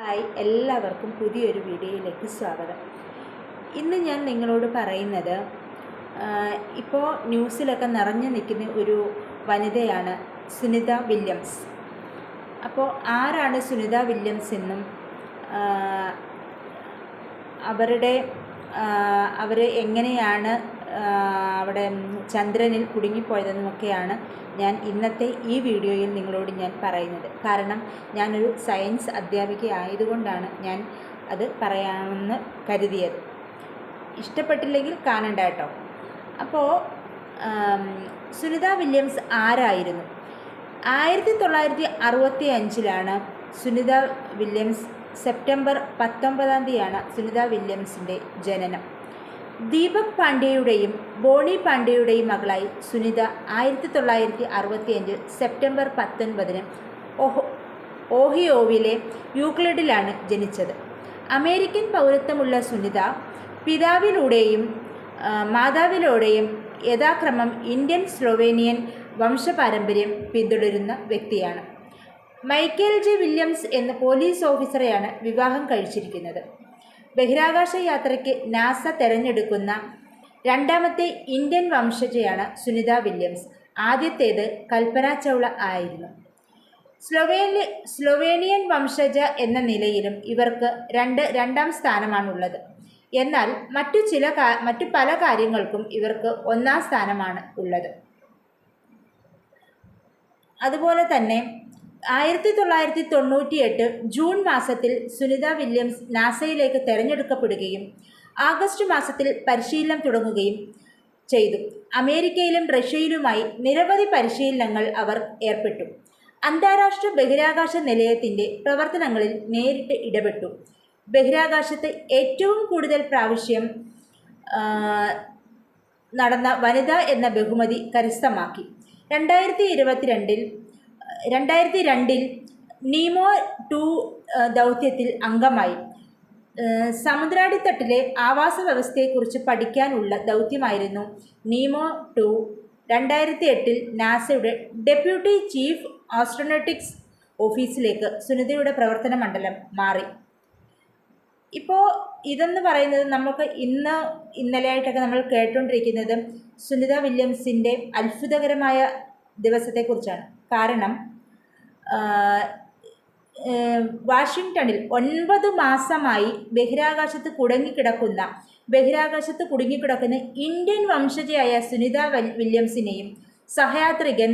Hi എല്ലാവർക്കും പുതിയൊരു വീഡിയോയിലേക്ക് സ്വാഗതം. ഇന്ന് ഞാൻ നിങ്ങളോട് പറയുന്നത് ഇപ്പോൾ ന്യൂസിലൊക്കെ നിറഞ്ഞു നിൽക്കുന്ന ഒരു വനിതയാണ് സുനിത വില്യംസ്. അപ്പോൾ ആരാണ് സുനിത വില്യംസ് എന്നും അവരുടെ അവർ എങ്ങനെയാണ് അവിടെ ചന്ദ്രനിൽ കുടുങ്ങിപ്പോയതെന്നുമൊക്കെയാണ് ഞാൻ ഇന്നത്തെ ഈ വീഡിയോയിൽ നിങ്ങളോട് ഞാൻ പറയുന്നത്. കാരണം ഞാനൊരു സയൻസ് അധ്യാപിക ആയതുകൊണ്ടാണ് ഞാൻ അത് പറയാമെന്ന് കരുതിയത്. ഇഷ്ടപ്പെട്ടില്ലെങ്കിൽ കാണണ്ട കേട്ടോ. അപ്പോൾ സുനിത വില്യംസ് ആരായിരുന്നു? ആയിരത്തി തൊള്ളായിരത്തി അറുപത്തി അഞ്ചിലാണ് സുനിത വില്യംസ് സെപ്റ്റംബർ പത്തൊമ്പതാം തീയതിയാണ് സുനിത വില്യംസിന്റെ ജനനം. ദീപക് പാണ്ഡെയുടെയും ബോണി പാണ്ഡെയുടെയും മകളായി സുനിത ആയിരത്തി തൊള്ളായിരത്തി അറുപത്തി അഞ്ച് സെപ്റ്റംബർ പത്തൊൻപതിന് ഓഹോ ഓഹിയോവിലെ യൂക്ലിഡിലാണ് ജനിച്ചത്. അമേരിക്കൻ പൗരത്വമുള്ള സുനിത പിതാവിലൂടെയും മാതാവിലൂടെയും യഥാക്രമം ഇന്ത്യൻ സ്ലൊവേനിയൻ വംശപാരമ്പര്യം പിന്തുടരുന്ന വ്യക്തിയാണ്. മൈക്കേൽ ജെ വില്യംസ് എന്ന പോലീസ് ഓഫീസറെയാണ് വിവാഹം കഴിച്ചിരിക്കുന്നത്. ബഹിരാകാശ യാത്രയ്ക്ക് നാസ തെരഞ്ഞെടുക്കുന്ന രണ്ടാമത്തെ ഇന്ത്യൻ വംശജയാണ് സുനിത വില്യംസ്. ആദ്യത്തേത് കൽപ്പന ചൗള ആയിരുന്നു. സ്ലൊവേനിയ സ്ലൊവേനിയൻ വംശജ എന്ന നിലയിലും ഇവർക്ക് രണ്ട് രണ്ടാം സ്ഥാനമാണുള്ളത്. എന്നാൽ മറ്റു ചില മറ്റു പല കാര്യങ്ങൾക്കും ഇവർക്ക് ഒന്നാം സ്ഥാനമാണ് ഉള്ളത്. അതുപോലെ തന്നെ ആയിരത്തി തൊള്ളായിരത്തി തൊണ്ണൂറ്റി എട്ട് ജൂൺ മാസത്തിൽ സുനിത വില്യംസ് നാസയിലേക്ക് തിരഞ്ഞെടുക്കപ്പെടുകയും ആഗസ്റ്റ് മാസത്തിൽ പരിശീലനം തുടങ്ങുകയും ചെയ്തു. അമേരിക്കയിലും റഷ്യയിലുമായി നിരവധി പരിശീലനങ്ങൾ അവർ ഏർപ്പെട്ടു. അന്താരാഷ്ട്ര ബഹിരാകാശ നിലയത്തിന്റെ പ്രവർത്തനങ്ങളിൽ നേരിട്ട് ഇടപെട്ടു. ബഹിരാകാശത്ത് ഏറ്റവും കൂടുതൽ പ്രാവശ്യം നടന്ന വനിത എന്ന ബഹുമതി കരസ്ഥമാക്കി. രണ്ടായിരത്തി ഇരുപത്തിരണ്ടിൽ രണ്ടായിരത്തി രണ്ടിൽ നീമോ ടു ദൗത്യത്തിൽ അംഗമായി. സമുദ്രാടിത്തട്ടിലെ ആവാസ വ്യവസ്ഥയെക്കുറിച്ച് പഠിക്കാനുള്ള ദൗത്യമായിരുന്നു നീമോ ടു. രണ്ടായിരത്തി എട്ടിൽ നാസയുടെ ഡെപ്യൂട്ടി ചീഫ് ആസ്ട്രോനോട്ടിക്സ് ഓഫീസിലേക്ക് സുനിതയുടെ പ്രവർത്തന മണ്ഡലം മാറി. ഇപ്പോൾ ഇതെന്ന് പറയുന്നത് നമുക്ക് ഇന്ന് ഇന്നലെയായിട്ടൊക്കെ നമ്മൾ കേട്ടുകൊണ്ടിരിക്കുന്നത് സുനിത വില്യംസിന്റെ അത്ഭുതകരമായ ദിവസത്തെക്കുറിച്ചാണ്. കാരണം വാഷിങ്ടണിൽ ഒൻപത് മാസമായി ബഹിരാകാശത്ത് കുടുങ്ങിക്കിടക്കുന്ന ബഹിരാകാശത്ത് കുടുങ്ങിക്കിടക്കുന്ന ഇന്ത്യൻ വംശജയായ സുനിത വില്യംസിനെയും സഹയാത്രികൻ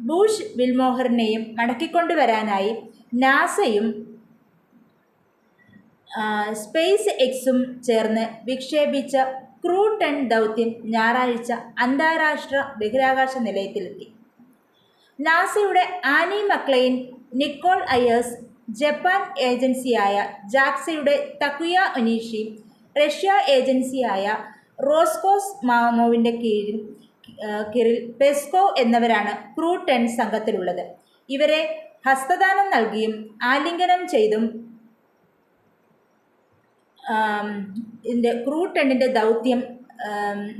ബൂഷ് വിൽമോഹറിനെയും മടക്കിക്കൊണ്ടുവരാനായി നാസയും സ്പേസ് എക്സും ചേർന്ന് വിക്ഷേപിച്ച ക്രൂ ടെൻ ദൗത്യം ഞായറാഴ്ച അന്താരാഷ്ട്ര ബഹിരാകാശ നിലയത്തിലെത്തി. നാസയുടെ Anne McClain Nichole Ayers Japan ഏജൻസിയായ ജാക്സയുടെ തക്കുയ ഒനീഷി റഷ്യ ഏജൻസിയായ റോസ്കോസ് മാമോവിന്റെ കീഴിൽ കിറിൽ പെസ്കോ എന്നിവരാണ് ക്രൂ ടെൻ സംഘത്തിലുള്ളത്. ഇവരെ ഹസ്തദാനം നൽകിയും ആലിംഗനം ചെയ്തും ഇതിന്റെ ക്രൂ ടെണ്ണിന്റെ ദൗത്യം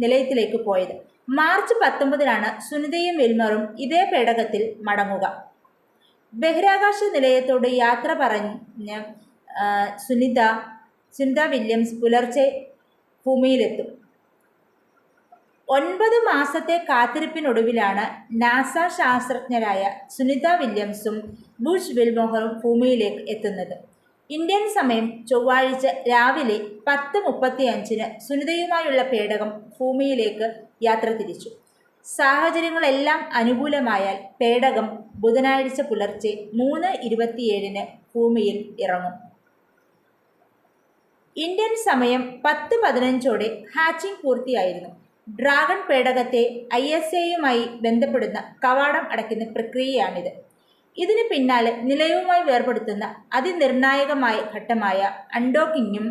നിലയത്തിലേക്ക് പോയത്. മാർച്ച് പത്തൊമ്പതിനാണ് സുനിതയും വിൽമറും ഇതേ പേടകത്തിൽ മടങ്ങുക. ബഹിരാകാശ നിലയത്തോട് യാത്ര പറഞ്ഞ് സുനിത സുനിത വില്യംസ് പുലർച്ചെ ഭൂമിയിലെത്തും. ഒൻപത് മാസത്തെ കാത്തിരിപ്പിനൊടുവിലാണ് നാസ ശാസ്ത്രജ്ഞരായ സുനിത വില്യംസും ബുഷ് വിൽമോഹറും ഭൂമിയിലേക്ക് എത്തുന്നത്. ഇന്ത്യൻ സമയം ചൊവ്വാഴ്ച രാവിലെ പത്ത് മുപ്പത്തി അഞ്ചിന് സുനിതയുമായുള്ള പേടകം ഭൂമിയിലേക്ക് യാത്ര തിരിച്ചു. സാഹചര്യങ്ങളെല്ലാം അനുകൂലമായാൽ പേടകം ബുധനാഴ്ച പുലർച്ചെ മൂന്ന് ഇരുപത്തിയേഴിന് ഭൂമിയിൽ ഇറങ്ങും. ഇന്ത്യൻ സമയം പത്ത് പതിനഞ്ചോടെ ഹാച്ചിംഗ് പൂർത്തിയായിരുന്നു. ഡ്രാഗൺ പേടകത്തെ ഐ എസ് എയുമായി ബന്ധപ്പെടുന്ന കവാടം അടയ്ക്കുന്ന പ്രക്രിയയാണിത്. ഇതിന് പിന്നാലെ നിലയവുമായി വേർപെടുത്തുന്ന അതിനിർണായകമായ ഘട്ടമായ അൺഡോക്കിങ്ങും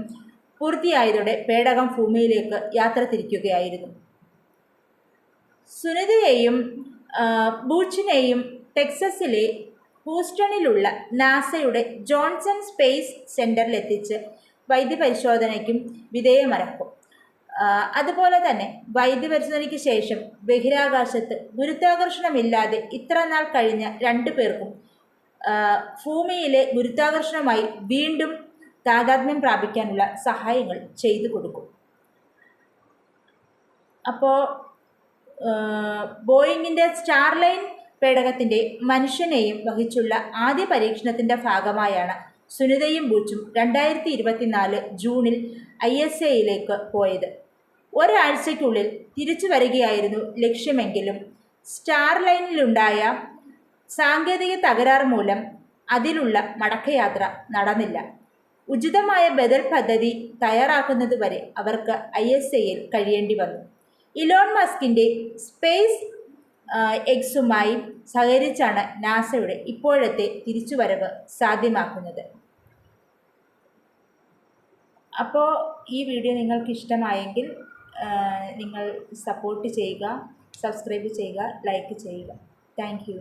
പൂർത്തിയായതോടെ പേടകം ഭൂമിയിലേക്ക് യാത്ര തിരിക്കുകയായിരുന്നു. സുനിതയെയും ബൂച്ചിനെയും ടെക്സസിലെ ഹൂസ്റ്റണിലുള്ള നാസയുടെ ജോൺസൺ സ്പേസ് സെന്ററിലെത്തിച്ച് വൈദ്യപരിശോധനയ്ക്കും വിധേയമറക്കും അതുപോലെ തന്നെ വൈദ്യപരിശോധനയ്ക്ക് ശേഷം ബഹിരാകാശത്ത് ഗുരുത്വാകർഷണമില്ലാതെ ഇത്ര നാൾ കഴിഞ്ഞ രണ്ടു പേർക്കും ഭൂമിയിലെ ഗുരുത്വാകർഷണമായി വീണ്ടും താതാത്മ്യം പ്രാപിക്കാനുള്ള സഹായങ്ങൾ ചെയ്തു കൊടുക്കും. അപ്പോൾ ബോയിങ്ങിന്റെ സ്റ്റാർലൈൻ പേടകത്തിന്റെ മനുഷ്യനെയും വഹിച്ചുള്ള ആദ്യ പരീക്ഷണത്തിന്റെ ഭാഗമായാണ് സുനിതയും ബൂച്ചും രണ്ടായിരത്തി ഇരുപത്തിനാല് ജൂണിൽ ഐ എസ് എയിലേക്ക് പോയത്. ഒരാഴ്ചയ്ക്കുള്ളിൽ തിരിച്ചു വരികയായിരുന്നു ലക്ഷ്യമെങ്കിലും. സ്റ്റാർ ലൈനിലുണ്ടായ സാങ്കേതിക തകരാർ മൂലം അതിലുള്ള മടക്കയാത്ര നടന്നില്ല. ഉചിതമായ ബദൽ പദ്ധതി തയ്യാറാക്കുന്നതുവരെ അവർക്ക് ഐ എസ് എയിൽ കഴിയേണ്ടി വന്നു. ഇലോൺ മസ്കിന്റെ സ്പേസ് എക്സുമായി സഹകരിച്ചാണ് നാസയുടെ ഇപ്പോഴത്തെ തിരിച്ചുവരവ് സാധ്യമാക്കുന്നത്. അപ്പോൾ ഈ വീഡിയോ നിങ്ങൾക്ക് ഇഷ്ടമായെങ്കിൽ നിങ്ങൾ സപ്പോർട്ട് ചെയ്യുക സബ്സ്ക്രൈബ് ചെയ്യുക ലൈക്ക് ചെയ്യുക. Thank you